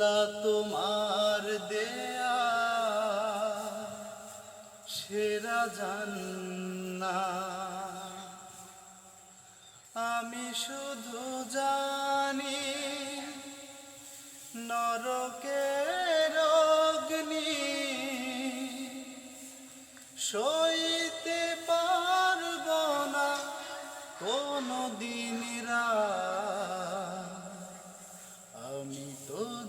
আল্লাহ তোমার দেয়া। সেরা জান্না। আমি শুধু জানি নরকের অগ্নি সইতে পারব না কোনো দিন তো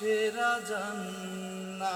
সেরা জান্না